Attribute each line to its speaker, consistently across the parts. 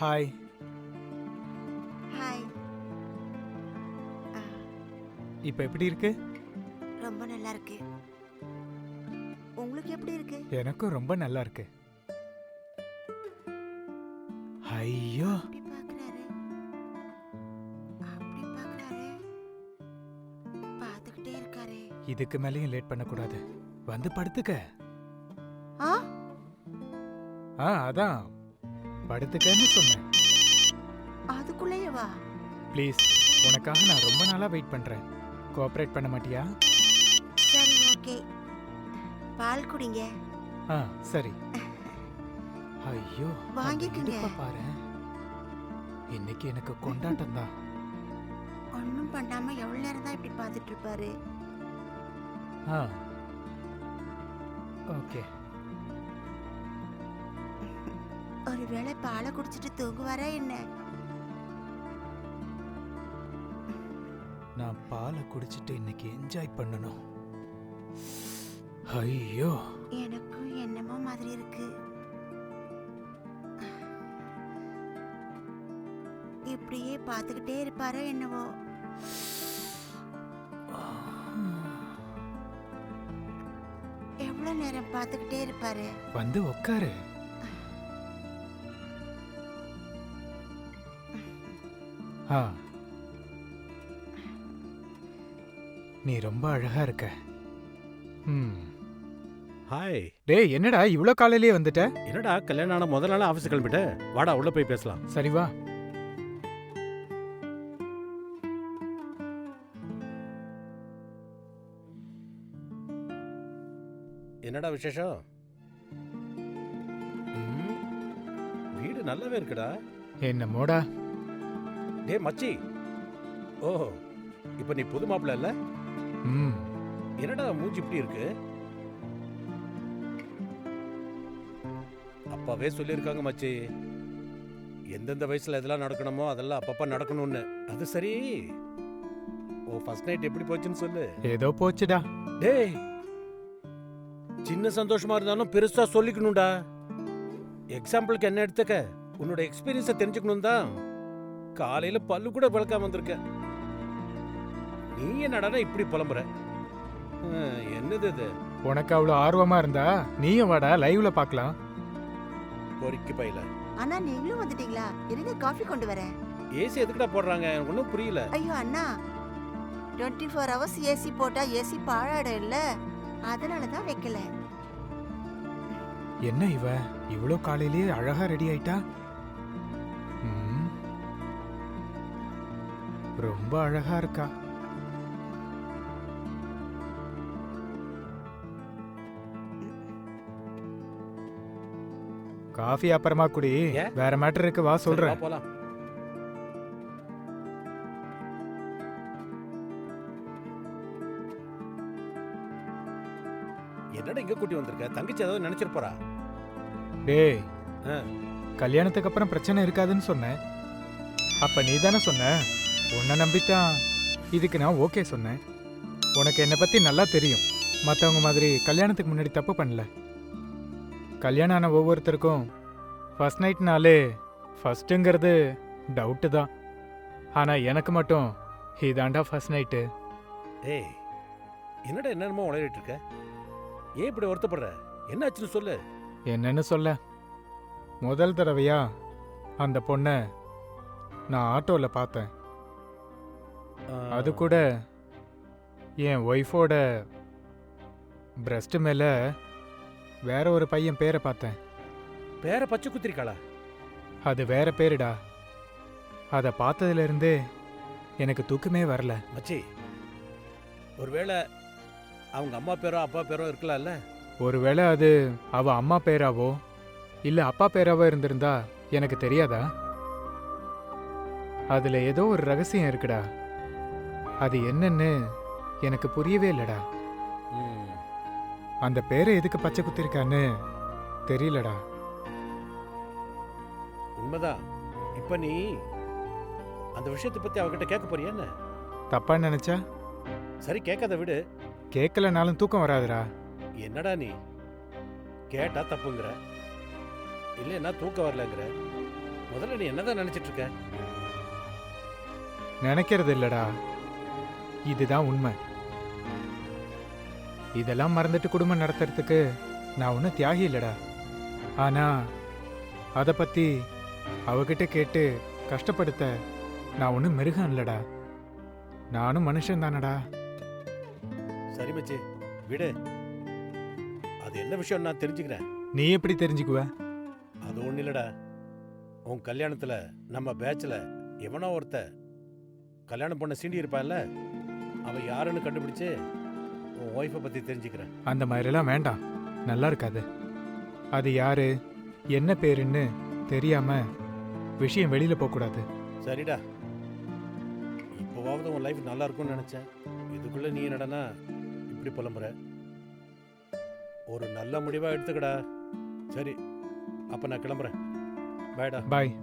Speaker 1: Hi
Speaker 2: hi ஆ,
Speaker 1: இப்போ எப்படி இருக்கு?
Speaker 2: ரொம்ப நல்லா இருக்கு. உங்களுக்கு எப்படி இருக்கு?
Speaker 1: எனக்கும் ரொம்ப நல்லா இருக்கு. ஐயோ.
Speaker 2: அப்படி பாக்குறாரு? அப்படி பாக்குறாரு? பாத்துக்கிட்டே இருக்காரு.
Speaker 1: இதுக்கு மேலேயும் லேட் பண்ணக்கூடாது. வந்து படுத்துக்க.
Speaker 2: ஆ?
Speaker 1: ஆ அதான். படுத்துக்கன்னு சொன்னேன்.
Speaker 2: அதுக்குள்ளேயே வா.
Speaker 1: ப்ளீஸ் உனக்காக நான் ரொம்ப நாளா வெயிட் பண்றேன். கோஆப்ரேட் பண்ண மாட்டியா?
Speaker 2: சரி ஓகே. பால் குடிங்க.
Speaker 1: ஆ சரி. ஐயோ
Speaker 2: வாங்கிக்கங்க.
Speaker 1: பாரு. இன்னைக்கு எனக்கு கொண்டாட்டம் தான்.
Speaker 2: ஒன்றும் பண்ணாம எவ்வளவு நேரம் தான் இப்படி பார்த்துட்டு இருப்பாரு?
Speaker 1: ஆ. ஓகே.
Speaker 2: ஒருவேளை பாலை குடிச்சிட்டு தூங்குவாரா என்ன?
Speaker 1: நான் பாலை குடிச்சிட்டு இன்னைக்கு என்ஜாய் பண்ணணும். ஐயோ.
Speaker 2: எனக்கும் என்னமோ மாதிரி இருக்கு. இப்படியே பார்த்துக்கிட்டே இருப்பாரோ என்னவோ. எவ்வளவு நேரம் பார்த்துக்கிட்டே இருப்பாரு?
Speaker 1: வந்து உக்காரு ஆ. நீ ரொம்ப அழகா இருக்க. ம்.
Speaker 3: ஹாய்
Speaker 1: டேய் என்னடா இவ்ளோ காலையிலேயே வந்துட்ட?
Speaker 3: என்னடா கல்யாணம் ஆன முதல் நாள் ஆஃபீஸ் கிளம்பிட்ட? வாடா உள்ள போய் பேசலாம்.
Speaker 1: சரி வா.
Speaker 3: என்னடா விசேஷம்? வீடு நல்லாவே இருக்குடா.
Speaker 1: என்னமோடா?
Speaker 3: டேய் மச்சி. ஓ இப்போ நீ புது மாப்பிள்ள இல்ல?
Speaker 1: ம்.
Speaker 3: என்னடா மூஞ்சி இப்படி இருக்கு? அப்பாவே சொல்லியிருக்காங்க மச்சி. எந்தெந்த வயசுல எதெல்லாம் நடக்கணுமோ அதெல்லாம் அப்பப்ப நடக்கணும்னு. அது சரி. ஓ ஃபர்ஸ்ட் நைட் எப்படி போச்சுன்னு சொல்லு.
Speaker 1: ஏதோ போச்சுடா.
Speaker 3: டேய் சின்ன சந்தோஷமா இருந்தாலும் பெருசா சொல்லிக்கணும்டா. எக்ஸாம்பிளுக்கு என்ன எடுத்துக்க? உன்னோட எக்ஸ்பீரியன்ஸை தெரிஞ்சுக்கணும் தான் காலையில பல்லு கூட விளக்காம வந்திருக்க. நீ என்னடா இப்படி புலம்புற? என்னது இது?
Speaker 1: உனக்கு அவ்வளோ ஆர்வமா இருந்தா நீயும் வாடா லைவ்ல பார்க்கலாம்.
Speaker 3: பொறிக்கு பையில.
Speaker 2: அண்ணா நீங்களும் வந்துட்டீங்களா? இருங்க காஃபி கொண்டு வரேன்.
Speaker 3: ஏசி எதுக்குடா போடுறாங்க? எனக்கு ஒன்றும் புரியல.
Speaker 2: ஐயோ அண்ணா. டுவெண்ட்டி ஃபோர் ஹவர்ஸ் ஏசி போட்டா ஏசி பாழாடும் இல்ல? அதனால தான் வைக்கல.
Speaker 1: என்ன இவ? இவ்ளோ காலையிலேயே அழகா ரெடி ஆயிட்டா? ரொம்ப அழகா இருக்கா. காஃபி அப்புறமா குடி.
Speaker 3: ஏன்?
Speaker 1: வேற மேட்டர் இருக்கு வா
Speaker 3: சரி,
Speaker 1: சொல்றேன்.
Speaker 3: வா போலாம். என்னடா இங்க கூட்டி வந்திருக்க? தங்கச்சி ஏதாவது நினைச்சிருப்பா
Speaker 1: டேய்
Speaker 3: ஆ.
Speaker 1: கல்யாணத்துக்கு அப்புறம் பிரச்சனை இருக்காதுன்னு சொன்னேன். அப்ப நீ தானே சொன்ன? உன்னை நம்பித்தான் இதுக்கு நான் ஓகே சொன்னேன். உனக்கு என்னை பத்தி நல்லா தெரியும். மற்றவங்க மாதிரி கல்யாணத்துக்கு முன்னாடி தப்பு பண்ணல. கல்யாணம் ஆன ஒவ்வொருத்தருக்கும் ஃபர்ஸ்ட் நைட்னாலே ஃபர்ஸ்ட்டுங்கிறது டவுட்டு தான். ஆனால் எனக்கு மட்டும் இதாண்டா ஃபர்ஸ்ட் நைட்டு
Speaker 3: ஏய் என்னடா என்னென்னமோ உளறிட்டு இருக்க? ஏன் இப்படி வருத்தப்படுற? என்னாச்சுன்னு சொல்லு.
Speaker 1: என்னன்னு சொல்ல. முதல் தடவையா அந்த பொண்ணை நான் ஆட்டோவில் பார்த்தேன். அது கூட என் ஒய்ஃபோட பிரஸ்ட் மேல வேற ஒரு பையன் பேரை பார்த்தேன்.
Speaker 3: பேர பச்சை குத்திரிக்காளா?
Speaker 1: அது வேற பேருடா. அதை பார்த்ததுல இருந்தே எனக்கு தூக்கமே வரல.
Speaker 3: மச்சி ஒருவேளை அவங்க அம்மா பேரோ அப்பா பேரோ இருக்கலாம்ல?
Speaker 1: ஒருவேளை அது அவ அம்மா பேராவோ இல்ல அப்பா பேராவோ இருந்திருந்தா எனக்கு தெரியாதா? அதுல ஏதோ ஒரு ரகசியம் இருக்குடா. அது என்னன்னு எனக்கு புரியவே இல்லடா. அந்த பேரை எதுக்கு பச்சை குத்திருக்கான்னு தெரியலடா.
Speaker 3: உண்மைதான். இப்ப நீ அந்த விஷயத்தை பத்தி அவகிட்ட கேட்க போறியா என்ன?
Speaker 1: தப்பா நினைச்சா?
Speaker 3: சரி கேட்காத விடு.
Speaker 1: கேட்கலனாலும் தூக்கம் வராதுடா.
Speaker 3: என்னடா நீ? கேட்டா தப்புங்கிற. இல்லைன்னா தூக்கம் வரலங்கிற. முதல்ல நீ என்னதான் நினைச்சிட்டு இருக்க?
Speaker 1: நினைக்கிறது இல்லடா. இதுதான் உண்மை. இதெல்லாம் மறந்துட்டு குடும்பம் நடத்துறதுக்கு நான் ஒன்றும் தியாகி இல்லடா. ஆனா அதை பத்தி அவகிட்ட கேட்டு கஷ்டப்படுத்த நான் ஒன்றும் மிருகம் இல்லடா. நானும் மனுஷன் தானடா.
Speaker 3: சரி மச்சி விடு. அது என்ன விஷயம் நான் தெரிஞ்சுக்கிறேன்.
Speaker 1: நீ எப்படி தெரிஞ்சுக்குவ?
Speaker 3: அது ஒண்ணு இல்லடா. உன் கல்யாணத்துல நம்ம பேட்ச்ல எவனோ ஒருத்த கல்யாணம் பண்ண சீண்டி இருப்பான்ல அவன் யாருன்னு கண்டுபிடிச்சு உன் ஒய்ஃபை பத்தி தெரிஞ்சுக்கிறேன்.
Speaker 1: அந்த மாதிரிலாம் வேண்டாம். நல்லா இருக்காது. அது யாரு என்ன பேருன்னு தெரியாம விஷயம் வெளியில போகக்கூடாது.
Speaker 3: சரிடா. இப்போவாவது உன் லைஃப் நல்லா இருக்கும்னு நினைச்சேன். இதுக்குள்ள நீ என்னடனா இப்படி புலம்புற? ஒரு நல்ல முடிவா எடுத்துக்கடா. சரி அப்ப நான் கிளம்புறேன். பாய்டா
Speaker 1: பாய்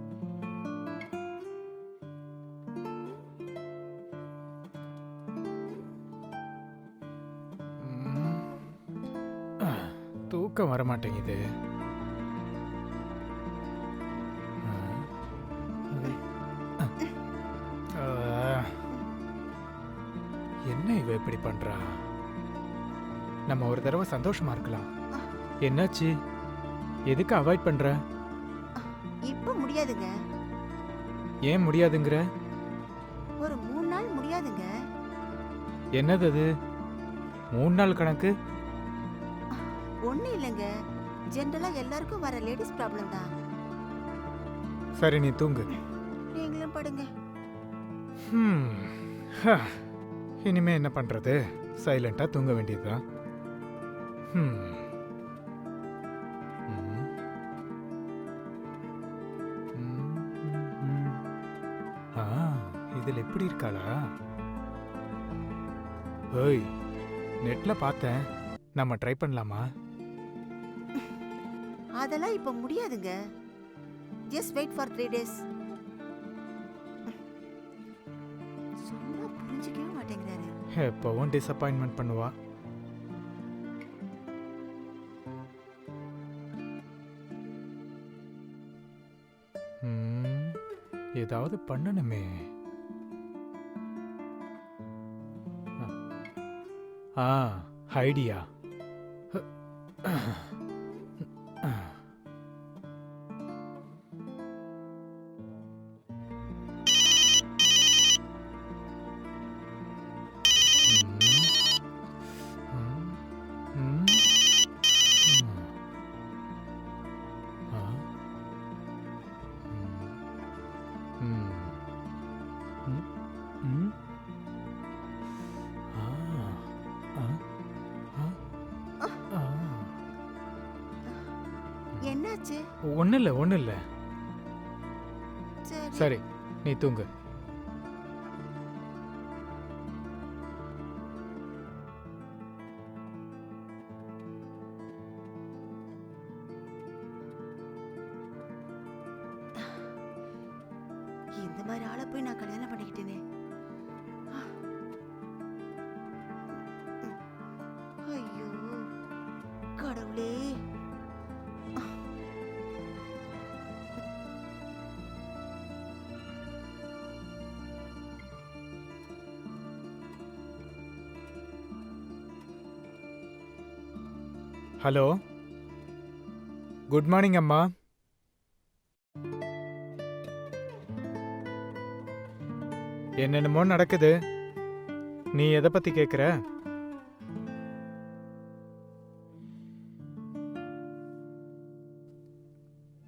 Speaker 1: தூக்கம் வர மாட்டேங்குது. என்ன இவ இப்படி பண்றா? நம்ம ஒரு தடவை சந்தோஷமா இருக்கலாம். என்னாச்சு? எதுக்கு அவாய்ட் பண்ற?
Speaker 2: இப்ப முடியாதுங்க.
Speaker 1: ஏன் முடியாதுங்கிற?
Speaker 2: ஒரு மூணு நாள் முடியாதுங்க.
Speaker 1: என்னது அது? மூணு நாள் கணக்கு?
Speaker 2: ஒண்ணு இல்லைங்க ஜென்ரலா எல்லாருக்கும் வர லேடிஸ் ப்ராப்ளம் தான்
Speaker 1: சரி நீ தூங்கு
Speaker 2: நீங்களும் படுங்க
Speaker 1: ஹம். ஹ. இனிமே என்ன பண்றது சைலண்டா தூங்க வேண்டியதுதான் ஹம். ம். ம், ம். ஆ இதில் எப்படி இருக்காளா ஓய் நெட்ல பார்த்தேன் நம்ம ட்ரை பண்ணலாமா
Speaker 2: அதெல்லாம் இப்ப முடியாதுங்க. Just wait for three days சொன்னா புரிஞ்சுக்கவே மாட்டேங்கிறாரு.
Speaker 1: எப்பவும் டிசப்பாயின்மெண்ட் பண்ணுவா. ம், ஏதாவது பண்ணணுமே. ஆ ஐடியா.
Speaker 2: என்னாச்சு
Speaker 1: ஒன்றும் இல்லை ஒன்றும் இல்லை
Speaker 2: சரி.
Speaker 1: சரி நீ தூங்கு. ஹலோ. குட் மார்னிங் அம்மா. என்னென்னமோ நடக்குது. நீ எதை பத்தி கேக்குற?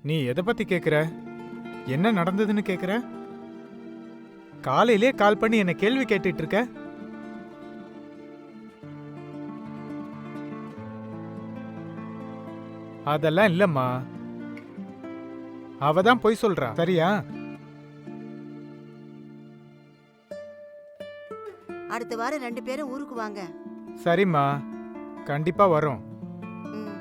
Speaker 1: நீ எதை பத்தி கேக்குற? என்ன நடந்ததுன்னு கேக்குற? காலையிலே கால் பண்ணி என்ன கேள்வி கேட்டுட்டு இருக்க. அதெல்லாம் இல்லம்மா. அவ தான் பொய் சொல்றா. சரியா?
Speaker 2: அடுத்த வாரம் ரெண்டு பேரும் ஊருக்கு வாங்க.
Speaker 1: சரிம்மா. கண்டிப்பா வரோம்.
Speaker 2: ம்.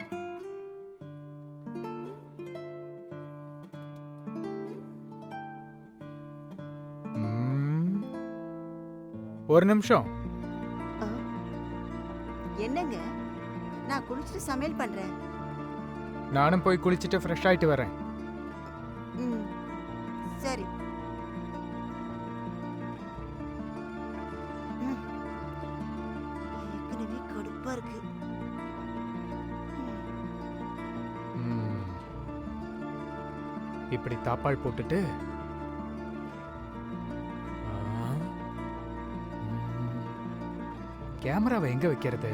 Speaker 1: ம். ஒரு நிமிஷம்.
Speaker 2: என்னங்க? நான் குளிச்சுட்டு சமையல் பண்றேன்.
Speaker 1: நானும் போய் குளிச்சுட்டு ஃப்ரெஷ் ஆயிட்டு வரேன்
Speaker 2: ம் சரி ம். ஏற்கனவே கடுப்பா இருக்கு ம்.
Speaker 1: ம். இப்படி தாப்பாள் போட்டுட்டு ஆ. ம். கேமராவை எங்க வைக்கிறது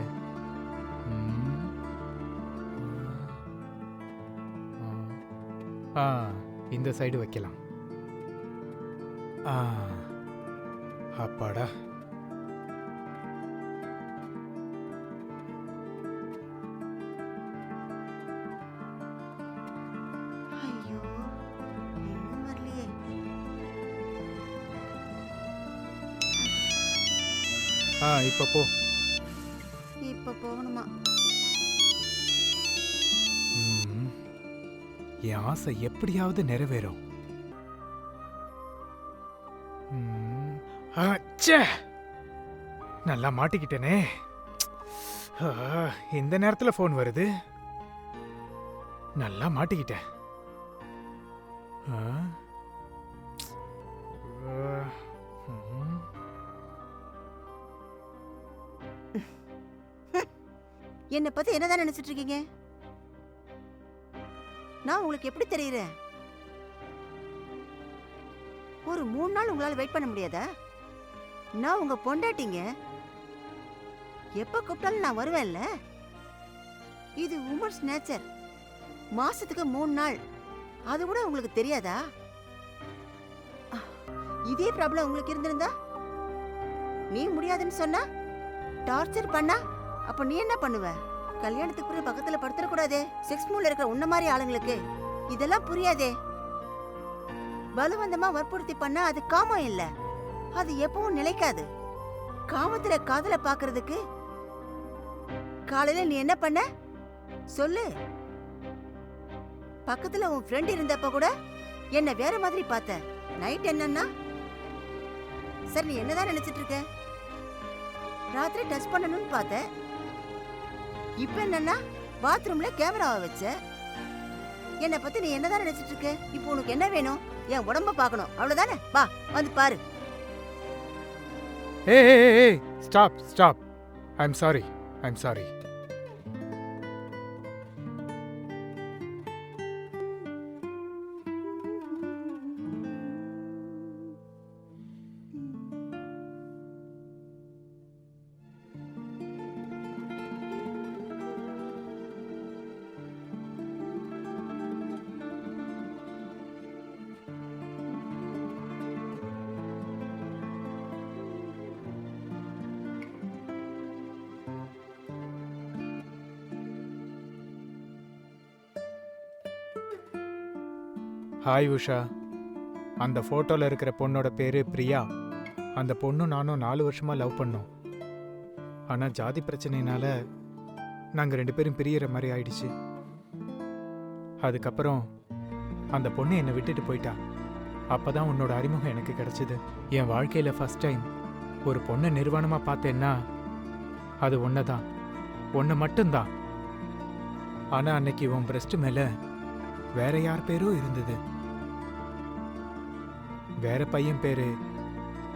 Speaker 1: ஆ. இந்த சைடு வைக்கலாம். ஆ அப்பாடா. ஆ இப்போ போ.
Speaker 2: இப்ப போகணுமா?
Speaker 1: என் ஆசை எப்படியாவது நிறைவேறும். அச்சே! நல்லா மாட்டிக்கிட்டேனே. இந்த நேரத்துல ஃபோன் வருது. நல்லா மாட்டிக்கிட்டேன். ஆ?
Speaker 2: என்னை பத்தி என்னதான் நினைச்சிட்டு இருக்கீங்க? நான் உங்களுக்கு எப்படி தெரியுறேன்? ஒரு மூணு நாள் உங்களால் வெயிட் பண்ண முடியாதா? நான் உங்க பொண்டாட்டிங்க. எப்ப கூப்பிட்டாலும் நான் வருவேன்ல? இது உமன்ஸ் நேச்சர் மாசத்துக்கு மூணு நாள். அது கூட உங்களுக்கு தெரியாதா? இதே ப்ராப்ளம் உங்களுக்கு இருந்திருந்தா? நீ முடியாதுன்னு சொன்னா டார்ச்சர் பண்ணா அப்ப நீ என்ன பண்ணுவ? கல்யாணத்துக்கு பிறகு பக்கத்துல படுத்துற கூடாதே செக்ஸ் மூல இருக்கிற உன்ன மாதிரி ஆளுங்களுக்கு. இதெல்லாம் புரியாதே. பலவந்தமா வற்புறுத்தி பண்ணா அது காமம் இல்ல. அது எப்பவும் நிலைக்காது. காமத்துல காதல பாக்குறதுக்கு காலையில நீ என்ன பண்ண? சொல்லு. பக்கத்துல உன் ஃப்ரெண்ட் இருந்தப்ப கூட என்ன வேற மாதிரி பார்த்த. நைட் என்னன்னா? சரி நீ என்னதான் நினைச்சிட்டு இருக்க? ராத்திரி டச் பண்ணணும்னு பார்த்தேன். இப்ப என்னன்னா பாத்ரூம்ல கேமராவை வச்ச. என்னை பத்தி நீ என்னதான் நினைச்சிட்டு இருக்க இப்போ உனக்கு என்ன வேணும்? என் உடம்ப பார்க்கணும் அவ்வளவுதானே? வா வந்து பாரு.
Speaker 1: ஏய் stop stop I am sorry I am sorry hi Usha அந்த ஃபோட்டோவில் இருக்கிற பொண்ணோட பேர் பிரியா. அந்த பொண்ணு நானும் நாலு வருஷமாக லவ் பண்ணோம். ஆனால் ஜாதி பிரச்சனையினால நாங்கள் ரெண்டு பேரும் பிரியிற மாதிரி ஆயிடுச்சு. அதுக்கப்புறம் அந்த பொண்ணு என்னை விட்டுட்டு போயிட்டா. அப்போ தான் உன்னோட அறிமுகம் எனக்கு கிடச்சிது. என் வாழ்க்கையில் ஃபர்ஸ்ட் டைம் ஒரு பொண்ணை நிர்வாணமாக பார்த்தேன்னா அது ஒன்று தான் ஒன்று மட்டும்தான். ஆனால் அன்னைக்கு உன் பிரஸ்ட் மேலே வேற யார் பேரோ இருந்தது. வேற பையன் பேரு.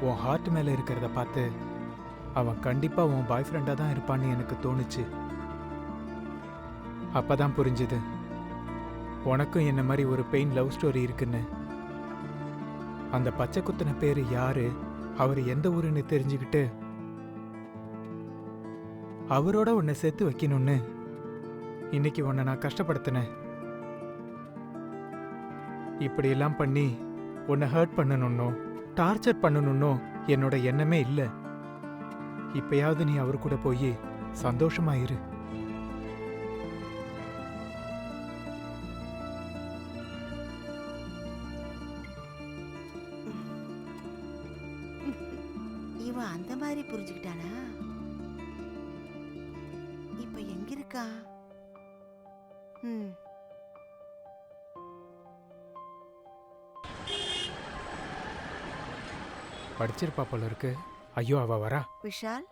Speaker 1: உன் ஹார்ட் மேல இருக்கிறத பார்த்து அவன் கண்டிப்பா உன் பாய் ஃப்ரெண்டா தான் இருப்பான்னு எனக்கு தோணுச்சு. அப்பதான் புரிஞ்சுது. உனக்கும் என்ன மாதிரி ஒரு பெயின் லவ் ஸ்டோரி இருக்குன்னு. அந்த பச்சை குத்தின பேரு யாரு? அவர் எந்த ஊருன்னு தெரிஞ்சுக்கிட்டு அவரோட உன்னை சேர்த்து வைக்கணும்னு. இன்னைக்கு உன்னை நான் கஷ்டப்படுத்தினேன். இப்படியெல்லாம் பண்ணி உன்னை ஹர்ட் பண்ணணும்னோ டார்ச்சர் பண்ணணும்னோ என்னோட எண்ணமே இல்லை. இப்பயாவது நீ அவர் கூட போய் சந்தோஷமாயிரு
Speaker 2: இவன் அந்த மாதிரி புரிஞ்சுக்கிட்டானா இப்ப எங்க இருக்கா? ம்.
Speaker 1: படிச்சிருப்பா போல இருக்கு ஐயோ அவ வரா.
Speaker 2: விஷால்?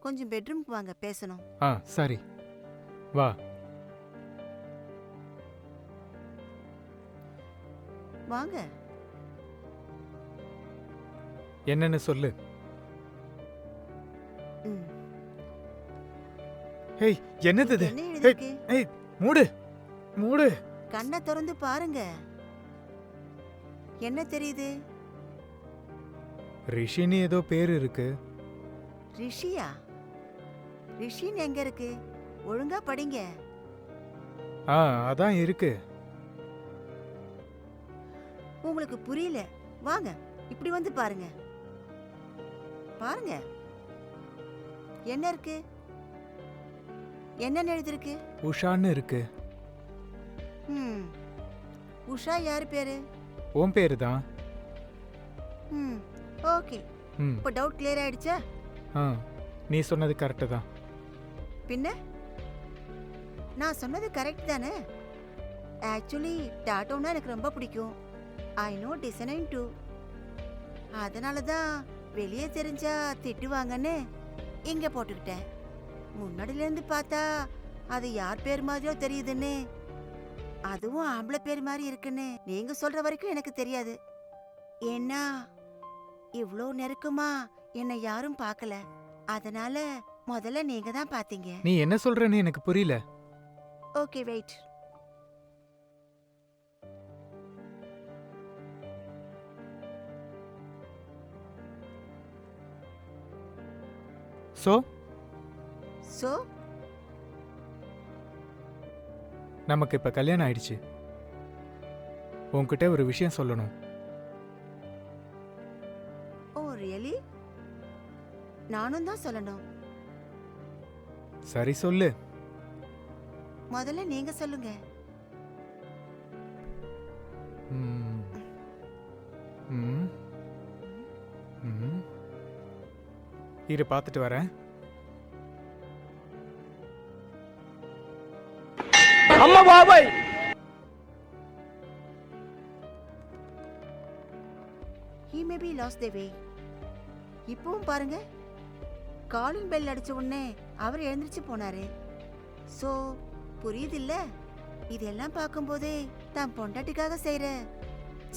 Speaker 2: கொஞ்சம் பெட்ரூம்க்கு வாங்க பேசணும்.
Speaker 1: ஆ சரி. வா.
Speaker 2: வாங்க.
Speaker 1: என்னன்னு சொல்லு.
Speaker 2: ம்.
Speaker 1: ஏய் என்னது இது?
Speaker 2: என்ன எழுதிருக்கு
Speaker 1: ஏய் மூடு. மூடு.
Speaker 2: கண்ணை திறந்து பாருங்க. என்ன தெரியுது?
Speaker 1: ரிஷின்னு ஏதோ பேர் இருக்கு.
Speaker 2: ரிஷியா? ரிஷின்னு எங்க இருக்கு? ஒழுங்கா படிங்க.
Speaker 1: ஆ அதான் இருக்கு.
Speaker 2: உங்களுக்கு புரியல. வாங்க இப்படி வந்து பாருங்க. பாருங்க. என்ன இருக்கு? என்னன்னு எழுதிருக்கு?
Speaker 1: உஷான்னு இருக்கு.
Speaker 2: ம். உஷா யார் பேரு?
Speaker 1: உன் பேரு தான்?
Speaker 2: ம் ஓகே.
Speaker 1: ம்.
Speaker 2: இப்போ டவுட் கிளியர் ஆயிடுச்சா?
Speaker 1: ஆ நீ சொன்னது கரெக்டு தான்.
Speaker 2: பின்ன? நான் சொன்னது கரெக்ட் தானே? ஆக்சுவலி டாட்டோன்னா எனக்கு ரொம்ப பிடிக்கும். ஐ நோ டிசைனிங் டூ அதனால தான் வெளியே தெரிஞ்சா திட்டுவாங்கன்னு இங்க போட்டுக்கிட்டேன். முன்னாடில இருந்து பார்த்தா அது யார் பேர் மாதிரியோ தெரியுதுன்னு. அதுவும் ஆம்பளை பேர் மாதிரி இருக்குன்னு நீங்க சொல்ற வரைக்கும் எனக்கு தெரியாது. ஏன்னா இவ்ளோ நெருக்கமா என்னை யாரும் பார்க்கல அதனால முதல்ல நீங்க தான் பாத்தீங்க.
Speaker 1: நீ என்ன சொல்றன்னு எனக்கு புரியல.
Speaker 2: Okay wait.
Speaker 1: சோ?
Speaker 2: சோ?
Speaker 1: நமக்கு இப்ப கல்யாணம் ஆயிடுச்சு. உன்கிட்ட ஒரு விஷயம் சொல்லணும்.
Speaker 2: ஓ ரியலி நானும் தான் சொல்லணும்.
Speaker 1: சரி சொல்லு.
Speaker 2: முதல்ல நீங்க சொல்லுங்க.
Speaker 1: ம். ம். ம். இரு பார்த்துட்டு வரேன்.
Speaker 4: அம்மா பாபாய்.
Speaker 2: ஹீ மே பி லாஸ் தேவே இப்பவும் பாருங்க. காலிங் பெல் அடிச்ச உடனே அவர் எழுந்திருச்சு போனாரு. ஸோ புரியுது இல்ல இதெல்லாம் பார்க்கும்போதே தான் பொண்டாட்டிக்காக செய்யற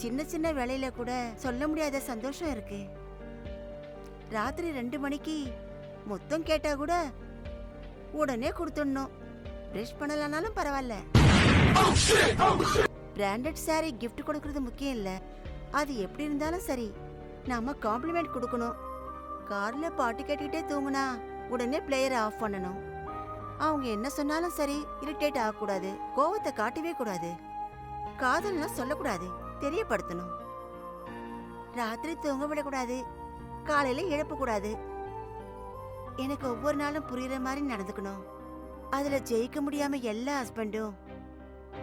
Speaker 2: சின்ன சின்ன வேலையில கூட சொல்ல முடியாத சந்தோஷம் இருக்கு. ராத்திரி ரெண்டு மணிக்கு மொத்தம் கேட்டா கூட உடனே கொடுத்துடணும். பிரஷ் பண்ணலனாலும் பரவாயில்ல. பிராண்டட் சாரி கிஃப்ட் கொடுக்கறது முக்கியம் இல்ல. அது எப்படி இருந்தாலும் சரி நாம காம்ப்ளிமெண்ட் கொடுக்கணும். கார்ல பாட்டு கேட்டுக்கிட்டே தூங்குனா உடனே பிளேயரை ஆஃப் பண்ணணும். அவங்க என்ன சொன்னாலும் சரி இரிட்டேட் ஆகக்கூடாது கோவத்தை காட்டவே கூடாது. காதல்லாம் சொல்லக்கூடாது தெரியப்படுத்தணும். ராத்திரி தூங்க விடக்கூடாது காலையில எழுப்பக்கூடாது. எனக்கு ஒவ்வொரு நாளும் புரியுற மாதிரி நடந்துக்கணும். அதுல ஜெயிக்க முடியாம எல்லா ஹஸ்பண்டும்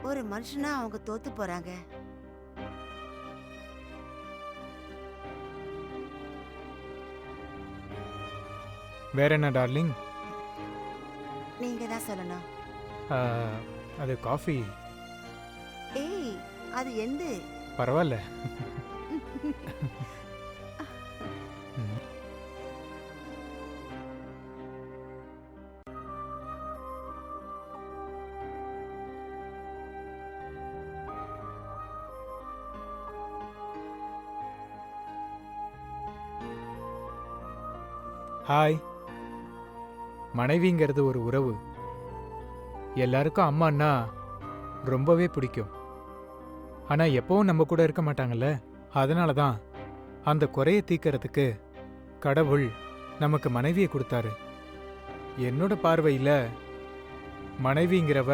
Speaker 2: ஒரு மனுஷனா அவங்க தோத்து போறாங்க.
Speaker 1: வேற என்ன டார்லிங்?
Speaker 2: நீங்க தான் சொல்லணும்.
Speaker 1: அது காஃபி.
Speaker 2: ஏய் அது எந்த?
Speaker 1: பரவாயில்ல மனைவிங்கிறது ஒரு உறவு. எல்லாருக்கும் அம்மான்னா ரொம்பவே பிடிக்கும். ஆனால் எப்பவும் நம்ம கூட இருக்க மாட்டாங்கல்ல? அதனால தான் அந்த குறையை தீக்கிறதுக்கு கடவுள் நமக்கு மனைவியை கொடுத்தாரு. என்னோட பார்வையில் மனைவிங்கிறவ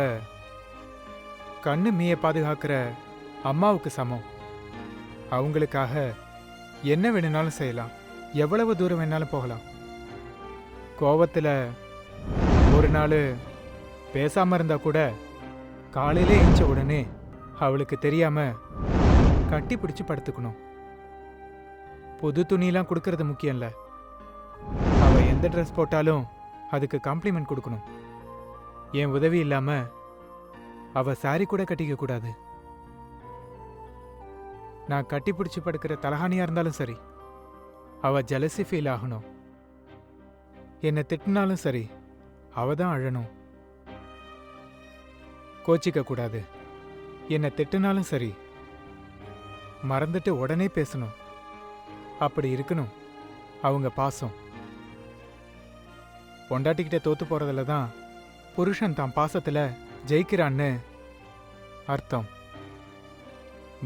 Speaker 1: கண்ணு மீய பாதுகாக்கிற அம்மாவுக்கு சமம். அவங்களுக்காக என்ன வேணும்னாலும் செய்யலாம். எவ்வளவு தூரம் வேணாலும் போகலாம். கோவத்தில் ஒரு நாள் பேசாமல் இருந்தா கூட காலையில எழுந்த உடனே அவளுக்கு தெரியாம கட்டி பிடிச்சு படுத்துக்கணும். புது துணியெல்லாம் கொடுக்கறது முக்கியம் இல்லை அவ எந்த ட்ரெஸ் போட்டாலும் அதுக்கு காம்ப்ளிமெண்ட் கொடுக்கணும். என் உதவி இல்லாம அவ சாரி கூட கட்டிக்க கூடாது. நான் கட்டி பிடிச்சு படுக்கிற தலகாணியா இருந்தாலும் சரி அவ ஜலசி ஃபீல் ஆகணும். என்னை திட்டினாலும் சரி அவ தான் அழணும். கோச்சிக்க கூடாது. என்னை திட்டுனாலும் சரி. மறந்துட்டு உடனே பேசணும். அப்படி இருக்கணும். அவங்க பாசம். பொண்டாட்டிக்கிட்ட தோத்து போறதுல தான் புருஷன் தான் பாசத்துல ஜெயிக்கிறான்னு அர்த்தம்.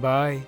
Speaker 1: பாய்.